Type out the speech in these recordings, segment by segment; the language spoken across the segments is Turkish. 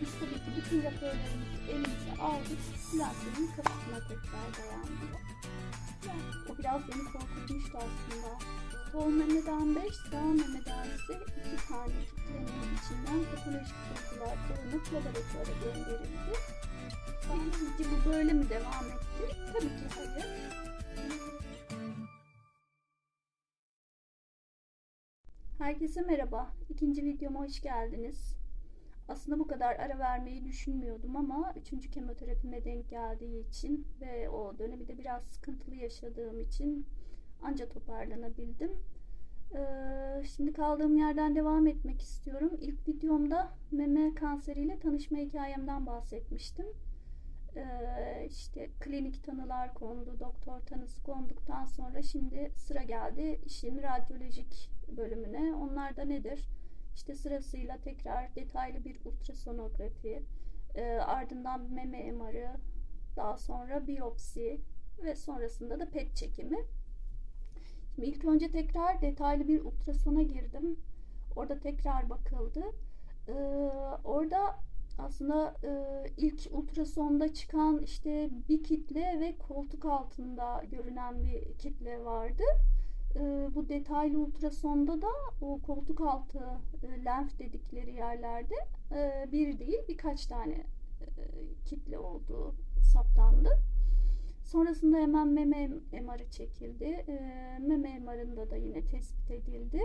Biz tabii ki bütün raporlarımızı elimize aldık. Bey'in kapısına tekrar dayandık. O biraz beni korkutmuştu aslında. Sol memeden 5, sağ memeden ise 2 tane kitlenin içinden patolojik bulgular alınıp laboratuvara gönderildi. Yani sizce bu böyle mi devam etti? Tabii ki hayır. Herkese merhaba. İkinci videoma hoş geldiniz. Aslında bu kadar ara vermeyi düşünmüyordum ama üçüncü kemoterapime denk geldiği için ve o dönemi de biraz sıkıntılı yaşadığım için anca toparlanabildim. Ee, şimdi kaldığım yerden devam etmek istiyorum. İlk videomda meme kanseriyle tanışma hikayemden bahsetmiştim. Ee, işte klinik tanılar kondu, doktor tanısı konduktan sonra şimdi sıra geldi işin radyolojik bölümüne. Onlar da nedir? İşte sırasıyla tekrar detaylı bir ultrasonografi, e, ardından meme MR'ı, daha sonra biyopsi ve sonrasında da PET çekimi. Şimdi ilk önce tekrar detaylı bir ultrasona girdim. Orada tekrar bakıldı. Ee, orada aslında e, ilk ultrasonda çıkan işte bir kitle ve koltuk altında görünen bir kitle vardı. E, bu detaylı ultrasonda da o koltuk altı e, lenf dedikleri yerlerde e, bir değil birkaç tane e, kitle olduğu saptandı. Sonrasında hemen meme MR'ı çekildi. Meme MR'ında da yine tespit edildi.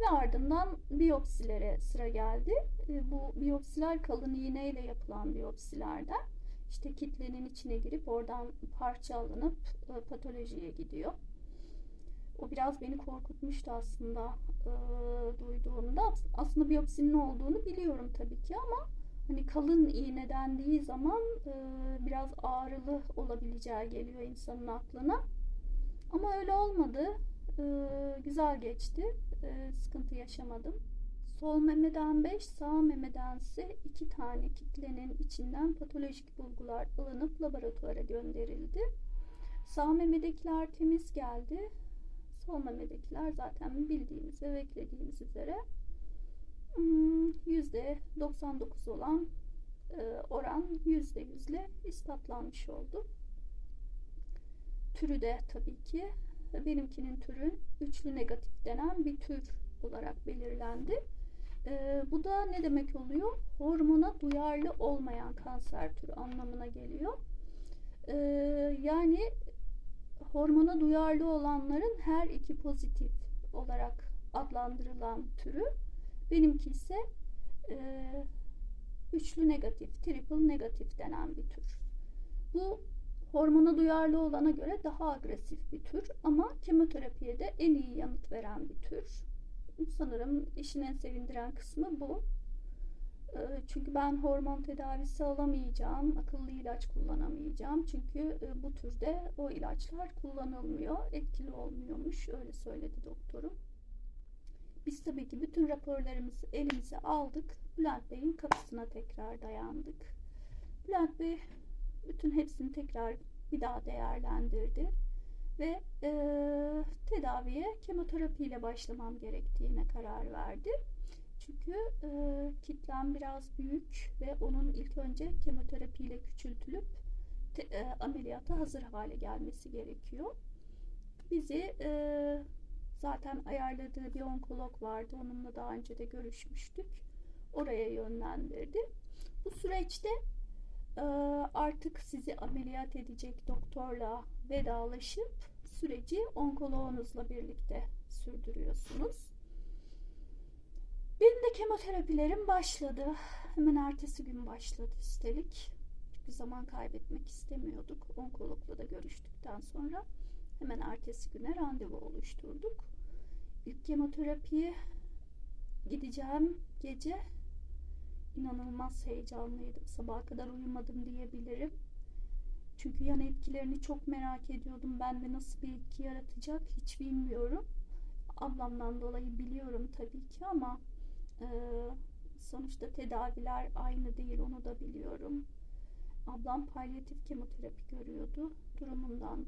Ve ardından biyopsilere sıra geldi. Bu biyopsiler kalın iğneyle yapılan biyopsilerden. İşte kitlenin içine girip oradan parça alınıp patolojiye gidiyor. O biraz beni korkutmuştu aslında e, duyduğumda. Aslında biyopsinin olduğunu biliyorum tabii ki ama hani kalın iğne dendiği zaman e, biraz ağrılı olabileceği geliyor insanın aklına. Ama öyle olmadı. E, güzel geçti. E, sıkıntı yaşamadım. Sol memeden 5, sağ memeden ise 2 tane kitlenin içinden patolojik bulgular alınıp laboratuvara gönderildi. Sağ memedekiler temiz geldi. Sol memedekiler zaten bildiğimiz ve beklediğimiz üzere %99 olan e, oran %100 ile ispatlanmış oldu. Türü de tabii ki benimkinin türü üçlü negatif denen bir tür olarak belirlendi. E, bu da ne demek oluyor? Hormona duyarlı olmayan kanser türü anlamına geliyor. E, yani hormona duyarlı olanların her iki pozitif olarak adlandırılan türü. Benimki ise e, üçlü negatif, triple negatif denen bir tür. Bu hormona duyarlı olana göre daha agresif bir tür ama kemoterapiye de en iyi yanıt veren bir tür. Sanırım işin en sevindiren kısmı bu. Çünkü ben hormon tedavisi alamayacağım, akıllı ilaç kullanamayacağım. Çünkü bu türde o ilaçlar kullanılmıyor, etkili olmuyormuş. Öyle söyledi doktorum. Biz tabii ki bütün raporlarımızı elimize aldık. Bülent Bey'in kapısına tekrar dayandık. Bülent Bey bütün hepsini tekrar bir daha değerlendirdi ve e, tedaviye kemoterapiyle başlamam gerektiğine karar verdi. Çünkü e, kitlem biraz büyük ve onun ilk önce kemoterapiyle küçültülüp te, e, ameliyata hazır hale gelmesi gerekiyor. Bizi e, zaten ayarladığı bir onkolog vardı. Onunla daha önce de görüşmüştük. Oraya yönlendirdi. Bu süreçte e, artık sizi ameliyat edecek doktorla vedalaşıp süreci onkoloğunuzla birlikte sürdürüyorsunuz. Benim de kemoterapilerim başladı. Hemen ertesi gün başladı üstelik. Çünkü zaman kaybetmek istemiyorduk. Onkologla da görüştükten sonra hemen ertesi güne randevu oluşturduk. İlk kemoterapiye gideceğim gece inanılmaz heyecanlıydım. Sabaha kadar uyumadım diyebilirim. Çünkü yan etkilerini çok merak ediyordum. Bende nasıl bir etki yaratacak hiç bilmiyorum. Ablamdan dolayı biliyorum tabii ki ama ee, sonuçta tedaviler aynı değil onu da biliyorum. Ablam palyatif kemoterapi görüyordu durumundan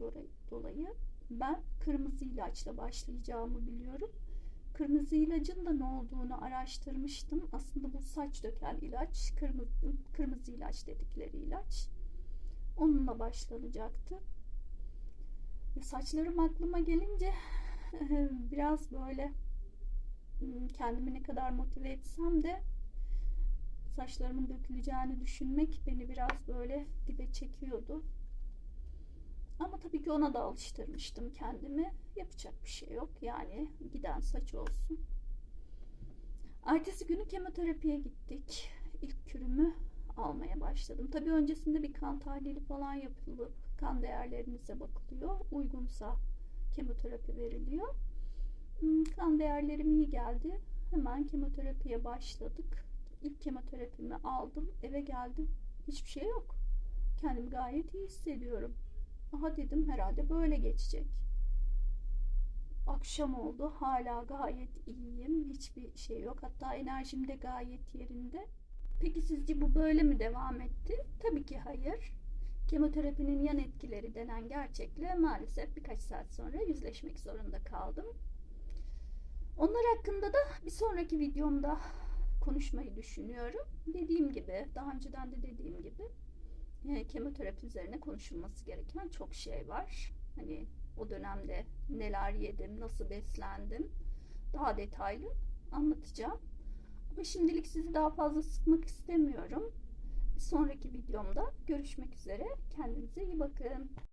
dolayı. Ben kırmızı ilaçla başlayacağımı biliyorum. kırmızı ilacın da ne olduğunu araştırmıştım. Aslında bu saç döken ilaç, kırmızı, kırmızı ilaç dedikleri ilaç. Onunla başlanacaktı. Saçlarım aklıma gelince biraz böyle kendimi ne kadar motive etsem de saçlarımın döküleceğini düşünmek beni biraz böyle dibe çekiyordu. Ama tabii ki ona da alıştırmıştım kendimi. Yapacak bir şey yok. Yani giden saç olsun. Ertesi günü kemoterapiye gittik. İlk kürümü almaya başladım. Tabii öncesinde bir kan tahlili falan yapılıp kan değerlerinize bakılıyor. Uygunsa kemoterapi veriliyor. Hmm, Kan değerlerim iyi geldi. Hemen kemoterapiye başladık. İlk kemoterapimi aldım. Eve geldim. Hiçbir şey yok. Kendimi gayet iyi hissediyorum. Aha dedim herhalde böyle geçecek. Akşam oldu. Hala gayet iyiyim. Hiçbir şey yok. Hatta enerjim de gayet yerinde. Peki sizce bu böyle mi devam etti? Tabii ki hayır. Kemoterapinin yan etkileri denen gerçekle maalesef birkaç saat sonra yüzleşmek zorunda kaldım. Onlar hakkında da bir sonraki videomda konuşmayı düşünüyorum. Dediğim gibi, daha önceden de dediğim gibi e, kemoterapi üzerine konuşulması gereken çok şey var. Hani o dönemde neler yedim, nasıl beslendim daha detaylı anlatacağım. Ama şimdilik sizi daha fazla sıkmak istemiyorum. Bir sonraki videomda görüşmek üzere. Kendinize iyi bakın.